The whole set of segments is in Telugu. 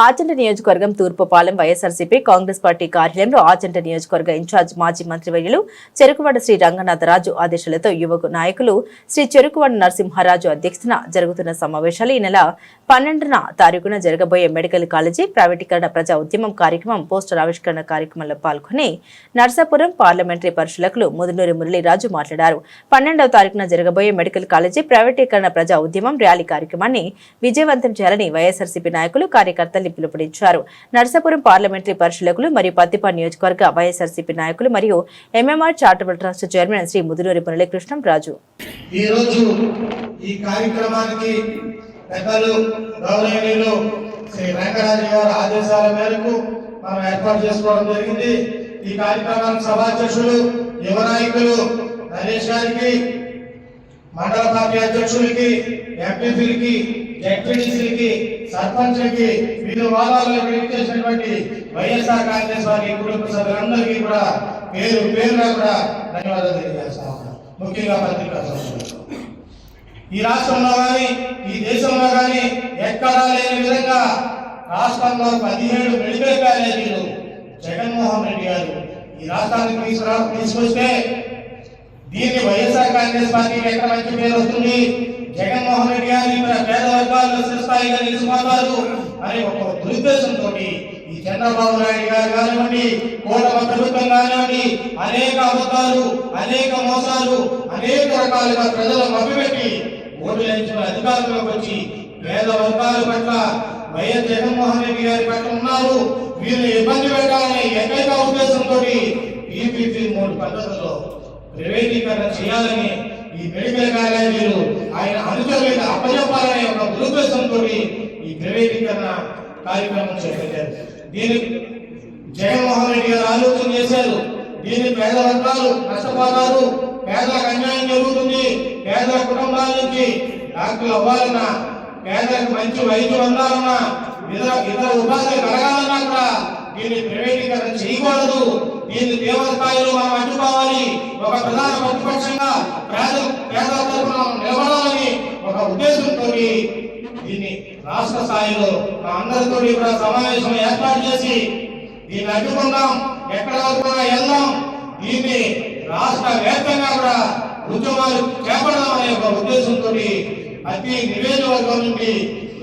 ఆచంట నియోజకవర్గం తూర్పుపాలెం వైఎస్ఆర్సీపీ కాంగ్రెస్ పార్టీ కార్యాలయంలో ఆచంట నియోజకవర్గ ఇన్ఛార్జ్ మాజీ మంత్రివర్యులు చెరుకువాడ శ్రీ రంగనాథరాజు ఆదేశాలతో యువకు నాయకులు శ్రీ చెరుకువాడ నరసింహారాజు అధ్యక్షతన జరుగుతున్న సమావేశాలు ఈ నెల పన్నెండున తారీఖున జరగబోయే మెడికల్ కాలేజీ ప్రైవేటీకరణ ప్రజా ఉద్యమం కార్యక్రమం పోస్టర్ ఆవిష్కరణ కార్యక్రమంలో పాల్గొని నర్సాపురం పార్లమెంటరీ పరిశీలకులు ముదునూరి మురళీరాజు మాట్లాడారు. పన్నెండవ తారీఖున జరగబోయే మెడికల్ కాలేజీ ప్రైవేటీకరణ ప్రజా ఉద్యమం ర్యాలీ కార్యక్రమాన్ని విజయవంతం చేయాలని వైఎస్ఆర్సీపీ నాయకులు కార్యకర్తలు కార్యకర్తల్ని పిలుపునిచ్చారు నర్సాపురం పార్లమెంటరీ పరిశీలకులు మరియు పత్తిపాడు నియోజకవర్గ వైఎస్ఆర్సీపీ నాయకులు మరియు MMR charitable trust chairman Shri Mudunuri Muralikrishnam Raju. ఈ రోజు ఈ కార్యక్రమానికి పెద్దలు గౌరవనీయులు శ్రీ వెంకటరాజు గారి ఆదేశాల మేరకు మనం ఏర్పాటు చేసుకోవడం జరిగింది. ఈ కార్యక్రమానికి సభాధ్యక్షులు యువ నాయకులు నరేష్ గారికి మండల పార్టీ అధ్యక్షులకి ఎంపీపీలకి జడ్పీటీసీలకి సర్పంచ్లకి వివిధ వాదాల్లో చేసినటువంటి వైఎస్ఆర్ కాంగ్రెస్ వారి కుటుంబ సభ్యులందరికీ కూడా పేరు పేరుగా కూడా ధన్యవాదాలు తెలియజేస్తా ఉన్నాను ముఖ్యంగా పత్రికా సోదరులకు. ఈ రాష్ట్రంలో కానీ ఈ దేశంలో కానీ ఎక్కడా లేని విధంగా రాష్ట్రంలో పదిహేడు మెడికల్ కాలేజీలు జగన్మోహన్ రెడ్డి గారు ఈ రాష్ట్రానికి తీసుకురా తీసుకొస్తే దీన్ని వైఎస్ఆర్ కాంగ్రెస్ పార్టీకి ఎక్కడ మంచి పేరు వస్తుంది జగన్మోహన్ రెడ్డి గారు ఇక్కడ పేద వర్గాల్లో స్థిరస్థాయిగా నిలిచిపోతారు అనే ఒక దురుద్దేశంతో ఈ చంద్రబాబు నాయుడు గారు కానివ్వండి కూటమ ప్రభుత్వం కానివ్వండి అనేక అబద్ధాలు అనేక మోసాలు అనేక రకాలుగా ప్రజలు మభ్యపెట్టి ఓటు వేయించిన అధికారంలోకి వచ్చి పేద వర్గాల పట్ల వైఎస్ జగన్మోహన్ రెడ్డి గారి పట్ల ఉన్నారు. వీరు ఇబ్బంది పెట్టాలనే ఏకైక ఉద్దేశంతో పీపీపీ మూడు పద్ధతుల్లో ప్రైవేటీకరణ చేయాలని ఈ మెడికల్ మీరు ఆయన అనుచరులకు అప్పచెప్పాలనే ఒక దురుద్దేశంతో ఈ ప్రైవేటీకరణ కార్యక్రమం చేపట్టారు. దీని జగన్మోహన్ రెడ్డి గారు ఆలోచన చేశారు. దీన్ని పేద వర్గాలు నష్టపోతారు. పేదలకు అన్యాయం జరుగుతుంది. పేద కుటుంబాల నుంచి డాక్టర్లు అవ్వాలన్నా పేదలకు మంచి వైద్యం అందాలన్నా ఇతర ఇతర ఉపాధి కలగాలన్నా కూడా దీన్ని ప్రైవేటీకరణ చేయకూడదు. దీన్ని తీవ్ర స్థాయిలో మనం అడ్డుకోవాలి. ఒక ప్రధాన ప్రతిపక్షం పేద పేద తరపున నిలబడాలని ఒక ఉద్దేశంతో దీన్ని రాష్ట్ర స్థాయిలో మా అందరితో కూడా సమావేశం ఏర్పాటు చేసి దీన్ని అడ్డుకుందాం ఎక్కడ వరకు కూడా వెళ్దాం దీన్ని రాష్ట్ర వ్యాప్తంగా కూడా ఉద్యమాలు చేపడదాం అనే ఒక ఉద్దేశంతో ప్రతి నియోజకవర్గం నుండి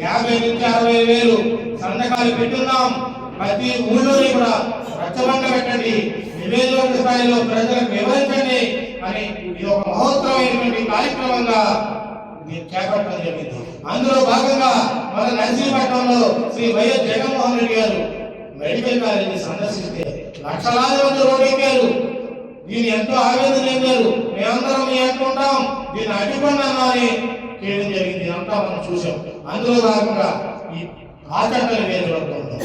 యాభై నుంచి అరవై వేలు సంతకాలు పెట్టున్నాం. ప్రతి ఊళ్ళోని కూడా రచ్చబండ పెట్టండి. నియోజకవర్గ స్థాయిలో ప్రజలకు వివరించండి. అని మహోత్తరమైనటువంటి కార్యక్రమంగా మీరు చేపట్టడం జరిగింది. అందులో భాగంగా మన నర్సీపట్నంలో శ్రీ వైఎస్ జగన్మోహన్ రెడ్డి గారు మెడికల్ కాలేజీ సందర్శిస్తే లక్షలాది మంది రోడ్డెక్కారు దీని ఎంతో ఆవేదన చెందారు మేమందరం మీ అనుకుంటాం దీన్ని అడ్డుకున్నామా అని చేయడం జరిగింది. అంతా మనం చూసాం. అందులో భాగంగా ఈ ఆచంటల నియోజకవర్గంలో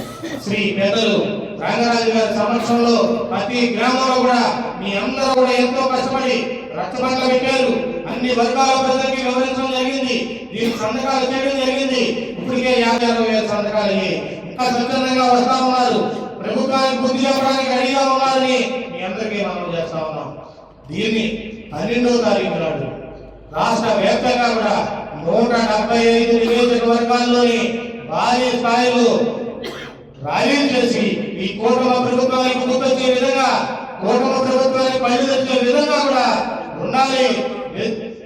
శ్రీ పెద్దలు రంగరాజు గారి సమక్షంలో ప్రతి గ్రామంలో కూడా మీ అందరూ కూడా ఎంతో కష్టపడి రక్తబండ్లు పెట్టారు. అన్ని వర్గాల ప్రజలకి వివరించడం జరిగింది. దీనికి సంతకాలు చేయడం జరిగింది. ఇప్పటికే యాభై అరవై వేల సంతకాలు ఇంకా స్వచ్ఛందంగా వస్తా ఉన్నారు. ప్రభుత్వానికి బుద్ధి చెప్పడానికి రెడీగా ఉన్నారని మీ అందరికీ మనం చేస్తా ఉన్నాం. దీన్ని పన్నెండో తారీఖు నాడు రాష్ట్ర వ్యాప్తంగా కూడా నూట డెబ్బై ఐదు నియోజకవర్గాల్లోని భారీ స్థాయిలో ర్యాలీలు చేసి ఈ కూటమి ప్రభుత్వానికి గుర్తొచ్చే విధంగా కూటమి ప్రభుత్వానికి పళ్ళు తెచ్చే విధంగా కూడా ఉండాలి.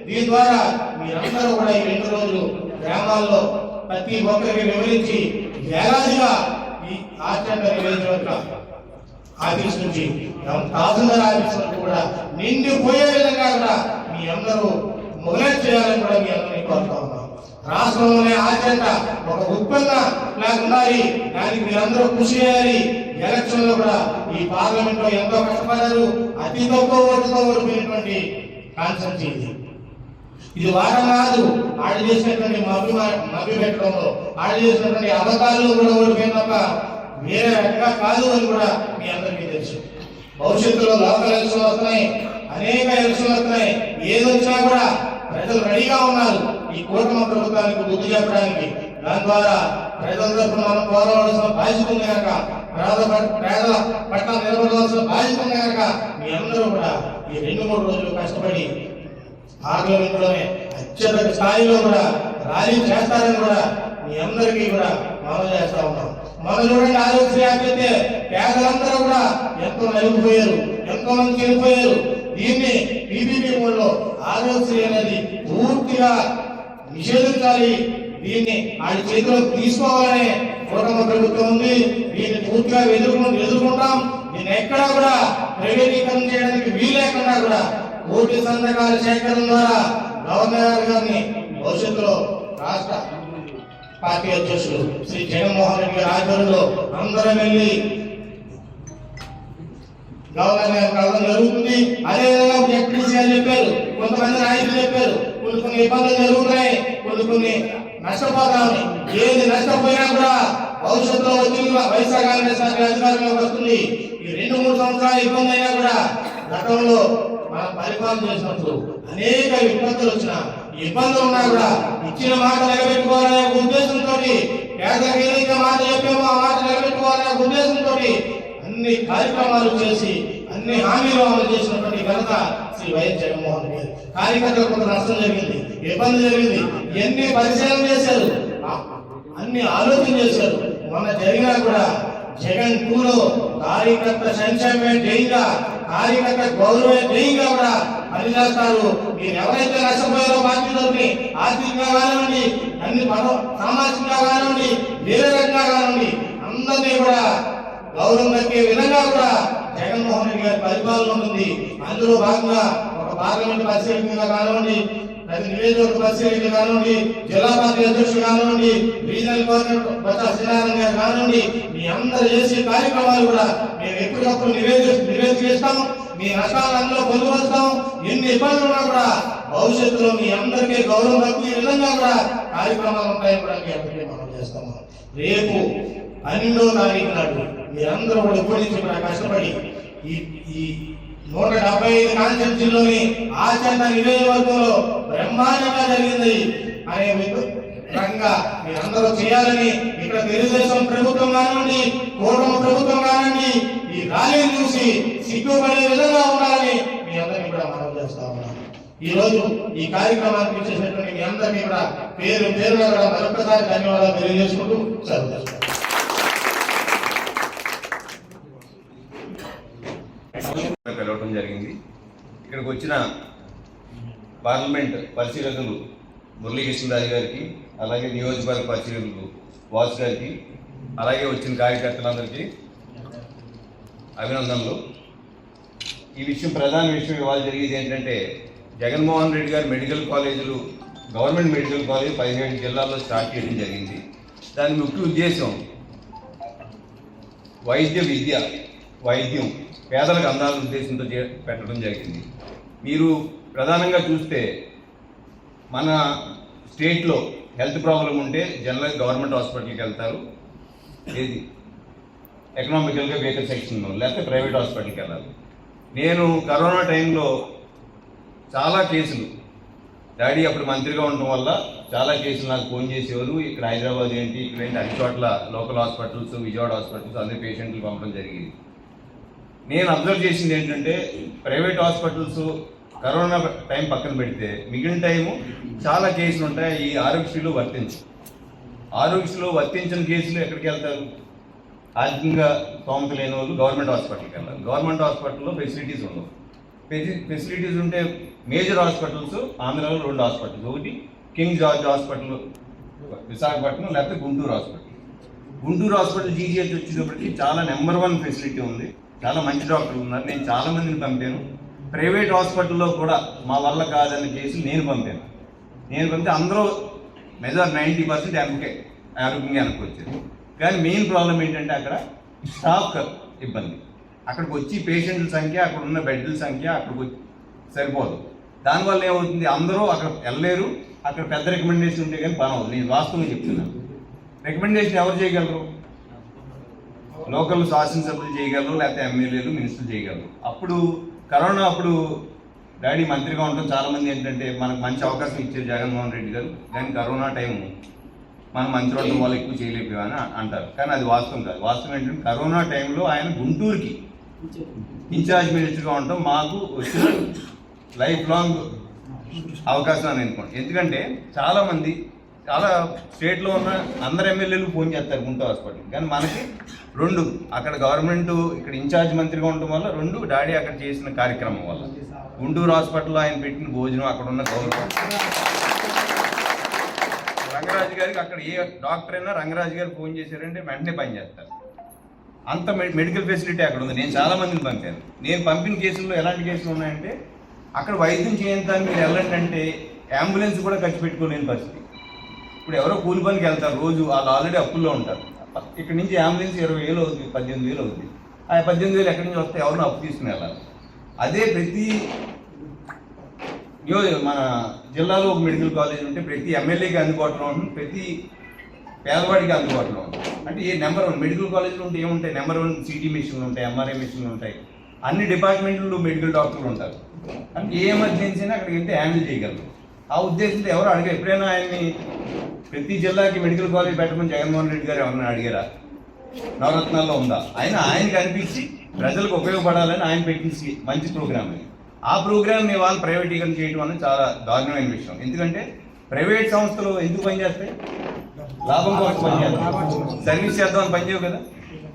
దీని ద్వారా మీరందరూ కూడా ఈ రెండు రోజులు గ్రామాల్లో ప్రతి ఒక్కరికి వివరించి ఏడాదిగా ఈ ఆచరణ నివేదిక ఆఫీస్ నుంచి తహసీల్దార్ ఆఫీస్ నుంచి కూడా నిండిపోయే విధంగా కూడా మీ అందరూ మొదలెట్ చేయాలని కూడా మీ అందరినీ కోరుతా ఉన్నాం. రాష్ట్రంలోనే ఆచరణ ఒక ఉత్పన్న ప్లాన్ ఉండాలి దానికి మీరందరూ కృషి చేయాలి. ఎలక్షన్లో కూడా ఈ పార్లమెంట్లో ఎంతో కష్టపడ్డారు. అతి తక్కువ ఓటుతో ఓడిపోయినటువంటి కాన్సెప్ట్ ఇది ఇది వారం కాదు. ఆడు చేసినటువంటి మభ్య మభ్య పెట్టడంలో ఆడు చేసినటువంటి అబద్ధాలు కూడా ఓడిపోయిన తప్ప వేరే రకంగా కాదు అని కూడా మీ అందరికీ తెలుసు. భవిష్యత్తులో లోకల్ ఎలక్షన్లు వస్తున్నాయి. అనేక ఎలక్షన్లు వస్తున్నాయి. ఏది వచ్చినా కూడా ప్రజలు రెడీగా ఉన్నారు. ఈ కూటమి ప్రభుత్వానికి బుద్ధి చెప్పడానికి. దాని ద్వారా ప్రజల తరఫున మనం పోరాడాల్సిన బాధ్యత ఉంది కనుక పేద పేదల పట్ల నిలబడవలసిన బాధ్యత ఉంది కనుక మీ అందరూ కూడా ఈ రెండు మూడు రోజులు కష్టపడి పార్లమెంట్లోనే అత్యధిక స్థాయిలో కూడా ర్యాలీ చేస్తారని కూడా మీ అందరికీ కూడా మనం చేస్తా ఉన్నాం. మనం చూడండి ఆరోగ్య అయితే పేదలందరూ కూడా ఎంతో నలిగిపోయారు ఎంతో మంది చనిపోయారు. దీన్ని టీడీపీ మూడులో ఆరోగ్య అనేది పూర్తిగా నిషేధించాలి. దీన్ని ఆయన చేతిలోకి తీసుకోవాలనే కూటమి ప్రభుత్వం ఉంది. దీన్ని పూర్తిగా ఎదుర్కొని ఎదుర్కొంటాం. దీన్ని ఎక్కడా కూడా ప్రైవేటీకరణ చేయడానికి వీలేకుండా కూడా కోటి సంతకాల సేకరణ ద్వారా గవర్నర్ గారిని భవిష్యత్తులో రాష్ట్ర పార్టీ అధ్యక్షులు శ్రీ జగన్మోహన్ రెడ్డి గారి ఆధ్వర్యంలో అందరం వెళ్ళి గవర్నర్ గారు కలవడం జరుగుతుంది. అదేవిధంగా జడ్పీసీ అని చెప్పారు కొంతమంది నాయకులు చెప్పారు కొన్ని కొన్ని ఇబ్బందులు జరుగుతున్నాయి కొన్ని కొన్ని నష్టపోతామని. ఏది నష్టపోయినా కూడా భవిష్యత్తులో వచ్చింది వైఎస్ఆర్ కాంగ్రెస్ పార్టీ అధికారంలోకి వస్తుంది. ఈ రెండు మూడు సంవత్సరాలు ఇబ్బంది అయినా కూడా గతంలో మనం పరిపాలన చేసినప్పుడు అనేక ఇబ్బందులు వచ్చిన ఇబ్బందులు ఉన్నా కూడా ఇచ్చిన మాట నిలబెట్టుకోవాలనే ఒక ఉద్దేశంతో పేదలకు ఏదైతే మాట చెప్పామో ఆ మాట నిలబెట్టుకోవాలనే ఒక ఉద్దేశంతో అన్ని కార్యక్రమాలు చేసి అన్ని హామీలు అమలు చేసినటువంటి ఘనత శ్రీ వైఎస్ జగన్మోహన్ రెడ్డి గారు. కార్యకర్తలకు కొంత నష్టం జరిగింది ఇబ్బంది జరిగింది ఎన్ని పరిశీలన చేశారు? అన్ని ఆలోచన చేశారు. మొన్న జరిగినా కూడా జగన్ టూలో కార్యకర్త సంక్షేమమే ధ్యేయంగా కార్యకర్త గౌరవమే ధ్యేయంగా కూడా పనిచేస్తారు మీరు ఎవరైతే నష్టపోయారో బాధ్యతల్ని ఆర్థికంగా కానివ్వండి అన్ని సామాజికంగా కానివ్వండి వేరే రకంగా కానివ్వండి అందరినీ కూడా గౌరవం దక్కే విధంగా కూడా జగన్మోహన్ రెడ్డి గారి పరిపాలన ఉంటుంది. అందులో భాగంగా ఒక పార్లమెంట్ పరిశీలనగా కానివ్వండి ప్రతి నియోజకవర్గ పరిశీలన కానివ్వండి జిల్లా పార్టీ అధ్యక్షుడు కానివ్వండి రీజనల్ గవర్నర్ బొత్స గారు కానివ్వండి మీ అందరు చేసే కార్యక్రమాలు కూడా మేము ఎప్పటికప్పుడు నివేదిక నివేదిస్తాం మీ నష్టాలను పొందుపరుస్తాం ఎన్ని ఇబ్బందులు ఉన్నా కూడా భవిష్యత్తులో మీ అందరికీ గౌరవం దక్కే విధంగా కూడా కార్యక్రమాలు ఉంటాయని కూడా మీ అందరికీ మనం చేస్తాము రేపు పన్నెండో తారీఖు నాడు మీరందరూ కూడా ఇప్పటి నుంచి కూడా కష్టపడి ఈ నూట డెబ్బై ఐదు కాన్స్టిట్యూన్సీలోని ఆచరణ నియోజకవర్గంలో బ్రహ్మాండంగా జరిగింది. అనే రకంగా మీరందరూ చేయాలని ఇక్కడ తెలుగుదేశం ప్రభుత్వం కానివ్వండి కూటమి ప్రభుత్వం కానివ్వండి ఈ ర్యాలీని చూసి సిగ్గుపడే విధంగా ఉండాలని మీ అందరినీ కూడా మనం చేస్తా ఉన్నాం. ఈ రోజు ఈ కార్యక్రమానికి చేసినటువంటి మీ అందరినీ కూడా పేరు పేరుగా కూడా మరొకసారి ధన్యవాదాలు తెలియజేసుకుంటూ సెలవు ఇక్కడికి వచ్చిన పార్లమెంట్ పరిశీలకులు మురళీకృష్ణరాజు గారికి అలాగే నియోజకవర్గ పరిశీలకులు వాసు గారికి అలాగే వచ్చిన కార్యకర్తలందరికీ అభినందనలు. ఈ విషయం ప్రధాన విషయం ఇవాళ జరిగేది ఏంటంటే జగన్మోహన్ రెడ్డి గారు మెడికల్ కాలేజీలు గవర్నమెంట్ మెడికల్ కాలేజ్ పదిహేడు జిల్లాల్లో స్టార్ట్ చేయడం జరిగింది. దాని ముఖ్య ఉద్దేశం వైద్య విద్య వైద్యం పేదలకు అందాల ఉద్దేశంతో చే- పెట్టడం జరిగింది. మీరు ప్రధానంగా చూస్తే మన స్టేట్లో హెల్త్ ప్రాబ్లం ఉంటే జనరల్ గవర్నమెంట్ హాస్పిటల్కి వెళ్తారు. ఏది? ఎకనామికల్గా వెహికల్ సెక్షన్లో లేకపోతే ప్రైవేట్ హాస్పిటల్కి వెళ్ళాలి. నేను కరోనా టైంలో చాలా కేసులు డాడీ అప్పుడు మంత్రిగా ఉండటం వల్ల చాలా కేసులు నాకు ఫోన్ చేసేవారు. ఇక్కడ హైదరాబాద్ ఏంటి ఇక్కడ ఏంటి అన్ని చోట్ల లోకల్ హాస్పిటల్స్ విజయవాడ హాస్పిటల్స్ అందరి పేషెంట్లు పంపడం జరిగింది. నేను అబ్జర్వ్ చేసింది ఏంటంటే ప్రైవేట్ హాస్పిటల్స్ కరోనా టైం పక్కన పెడితే మిగిలిన టైము చాలా కేసులు ఉంటాయి ఈ ఆరోగ్యశ్రీలో వర్తించు ఆరోగ్యశ్రీలో వర్తించిన కేసులు ఎక్కడికి వెళ్తారు? ఆర్థికంగా స్తోమత లేని వాళ్ళు గవర్నమెంట్ హాస్పిటల్కి వెళ్ళాలి గవర్నమెంట్ హాస్పిటల్లో ఫెసిలిటీస్ ఉండవు. ఫెసిలిటీస్ ఉంటే మేజర్ హాస్పిటల్స్ ఆంధ్రాలో రెండు హాస్పిటల్స్ ఒకటి కింగ్ జార్జ్ హాస్పిటల్ విశాఖపట్నం లేకపోతే Guntur hospital. Guntur hospital GGH వచ్చేటప్పటికి చాలా నెంబర్ వన్ ఫెసిలిటీ ఉంది. చాలా మంచి డాక్టర్లు ఉన్నారు. నేను చాలా మందిని పంపాను. ప్రైవేట్ హాస్పిటల్లో కూడా మా వల్ల కాదన్న కేసులు నేను పంపాను. నేను పంపితే అందరూ మెజార్ నైంటీ పర్సెంట్ ఎంకే ఆరోగ్యంగా అనుకోవచ్చారు కానీ మెయిన్ ప్రాబ్లం ఏంటంటే అక్కడ స్టాఫ్ ఇబ్బంది. అక్కడికి వచ్చి పేషెంట్ల సంఖ్య అక్కడ ఉన్న బెడ్ల సంఖ్య అక్కడికి వచ్చి సరిపోదు. దానివల్ల ఏమవుతుంది? అందరూ అక్కడ వెళ్ళలేరు. అక్కడ పెద్ద రికమెండేషన్ ఉంటే కానీ పని అవుతుంది నేను వాస్తవంగా చెప్తున్నాను. రికమెండేషన్ ఎవరు చేయగలరు? లోకల్ శాసనసభ్యులు చేయగలరు లేకపోతే ఎమ్మెల్యేలు మినిస్టర్లు చేయగలరు? అప్పుడు కరోనా అప్పుడు డాడీ మంత్రిగా ఉండడం చాలా మంది ఏంటంటే మనకు మంచి అవకాశం ఇచ్చారు జగన్మోహన్ రెడ్డి గారు. కానీ కరోనా టైం మనం మంత్రి ఉండడం వల్ల ఎక్కువ చేయలేకపోయామని అంటారు. కానీ అది వాస్తవం కాదు. వాస్తవం ఏంటంటే కరోనా టైంలో ఆయన గుంటూరుకి ఇన్ఛార్జ్ మినిస్టర్గా ఉండటం మాకు వచ్చిన లైఫ్ లాంగ్ అవకాశం అని అనుకోండి. ఎందుకంటే చాలామంది చాలా స్టేట్లో ఉన్న అందరు ఎమ్మెల్యేలు ఫోన్ చేస్తారు గుంటూరు హాస్పిటల్ కానీ మనకి రెండు అక్కడ గవర్నమెంట్ ఇక్కడ ఇన్ఛార్జ్ మంత్రిగా ఉండటం వల్ల రెండు డాడీ అక్కడ చేసిన కార్యక్రమం వల్ల. గుంటూరు హాస్పిటల్లో ఆయన పెట్టిన భోజనం అక్కడ ఉన్న గౌరవం. రంగరాజు గారికి అక్కడ ఏ డాక్టర్ అయినా రంగరాజు గారు ఫోన్ చేశారంటే వెంటనే పని చేస్తారు. అంత మెడికల్ ఫెసిలిటీ అక్కడ ఉంది. నేను చాలా మందిని పంపాను. నేను పంపిన కేసుల్లో ఎలాంటి కేసులు ఉన్నాయంటే అక్కడ వైద్యం చేయడానికి మీరు వెళ్ళండి అంటే అంబులెన్స్ కూడా ఖర్చు పెట్టుకోలేని పరిస్థితి. ఇప్పుడు ఎవరో కూలి పనికి వెళ్తారు రోజు వాళ్ళు ఆల్రెడీ అప్పుల్లో ఉంటారు. ఇక్కడ నుంచి అంబులెన్స్ ఇరవై వేలు అవుతుంది పద్దెనిమిది వేలు అవుతుంది ఆ పద్దెనిమిది వేలు ఎక్కడి నుంచి వస్తే ఎవరిని అప్పు తీసుకుని వెళ్ళాలి. అదే ప్రతి మన జిల్లాలో ఒక మెడికల్ కాలేజ్ ఉంటే ప్రతి ఎమ్మెల్యేకి అందుబాటులో ఉంటుంది ప్రతి పేదవాడికి అందుబాటులో ఉంటుంది. అంటే ఏ నెంబర్ వన్ మెడికల్ కాలేజ్లో ఉంటే ఏముంటాయి? నెంబర్ వన్ సిటీ మిషన్లు ఉంటాయి ఎంఆర్ఐ మిషన్లు ఉంటాయి. అన్ని డిపార్ట్మెంట్లు మెడికల్ డాక్టర్లు ఉంటారు. అంటే ఏ ఎమర్జెన్సీ అయినా అక్కడికి వెళ్తే హ్యాండిల్ చేయగలరు. ఆ ఉద్దేశంతో ఎవరు అడిగారు? ఎప్పుడైనా ఆయన్ని ప్రతి జిల్లాకి మెడికల్ కాలేజ్ పెట్టమని జగన్మోహన్ రెడ్డి గారు ఎవరన్నా అడిగారా? నవరత్నాల్లో ఉందా? ఆయన ఆయనకి అనిపించి ప్రజలకు ఉపయోగపడాలని ఆయన పెట్టించి మంచి ప్రోగ్రామ్ అది ఆ ప్రోగ్రామ్ని వాళ్ళు ప్రైవేటీకరణ చేయడం అనేది చాలా దారుణమైన విషయం. ఎందుకంటే ప్రైవేట్ సంస్థలు ఎందుకు పనిచేస్తాయి? లాభం కోసం పనిచేస్తాయి. సర్వీస్ చేద్దామని పనిచేయవు కదా?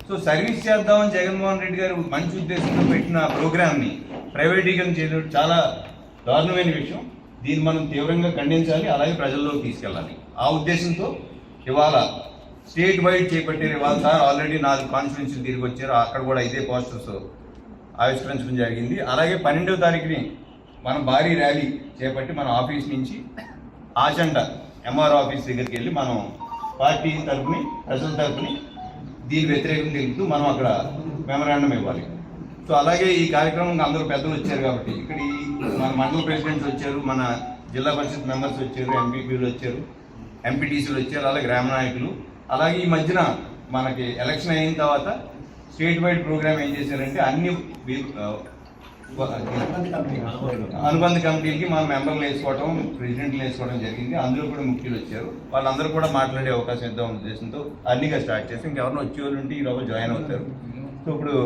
సో సర్వీస్ చేద్దామని జగన్మోహన్ రెడ్డి గారు మంచి ఉద్దేశంతో పెట్టిన ప్రోగ్రామ్ని ప్రైవేటీకరణ చేయడం చాలా దారుణమైన విషయం. దీన్ని మనం తీవ్రంగా ఖండించాలి అలాగే ప్రజల్లోకి తీసుకెళ్ళాలి. ఆ ఉద్దేశంతో ఇవాళ స్టేట్ వైడ్ చేపట్టారు ఇవాళ సార్ ఆల్రెడీ నాలుగు కాన్స్టిట్యున్సీలు తిరిగి వచ్చారు. అక్కడ కూడా ఇదే పోస్టర్స్ ఆవిష్కరించడం జరిగింది. అలాగే పన్నెండవ తారీఖుని మనం భారీ ర్యాలీ చేపట్టి మన ఆఫీస్ నుంచి ఆచండ ఎంఆర్ ఆఫీస్ దగ్గరికి వెళ్ళి మనం పార్టీ తరపుని ప్రజల తరపుని దీని వ్యతిరేకం తెలుపుతూ మనం అక్కడ మెమరాండం ఇవ్వాలి. సో అలాగే ఈ కార్యక్రమం అందరూ పెద్దలు వచ్చారు కాబట్టి ఇక్కడ ఈ మన మండల ప్రెసిడెంట్స్ వచ్చారు మన జిల్లా పరిషత్ మెంబర్స్ వచ్చారు ఎంపీపీలు వచ్చారు ఎంపీటీసీలు వచ్చారు అలాగే గ్రామ నాయకులు. అలాగే ఈ మధ్యన మనకి ఎలక్షన్ అయిన తర్వాత స్టేట్ వైడ్ ప్రోగ్రామ్ ఏం చేశారంటే అన్ని అనుబంధ కమిటీలకి మన మెంబర్లు వేసుకోవడం ప్రెసిడెంట్లు వేసుకోవడం జరిగింది. అందులో కూడా ముఖ్యులు వచ్చారు. వాళ్ళందరూ కూడా మాట్లాడే అవకాశం ఇద్దాం ఉద్దేశంతో అన్నిగా స్టార్ట్ చేసి ఇంకెవరినో వచ్చే వాళ్ళు ఉంటే ఈ లోపల జాయిన్ అవుతారు. సో ఇప్పుడు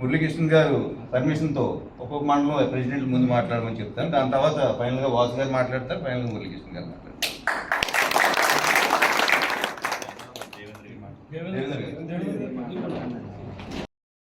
మురళీకృష్ణ గారు పర్మిషన్తో ఒక్కొక్క మండలం ప్రెసిడెంట్ ముందు మాట్లాడమని చెప్తాను. దాని తర్వాత ఫైనల్గా వాసు గారు మాట్లాడతారు ఫైనల్గా మురళీకృష్ణ గారు మాట్లాడతారు. దేవేంద్ర గారు.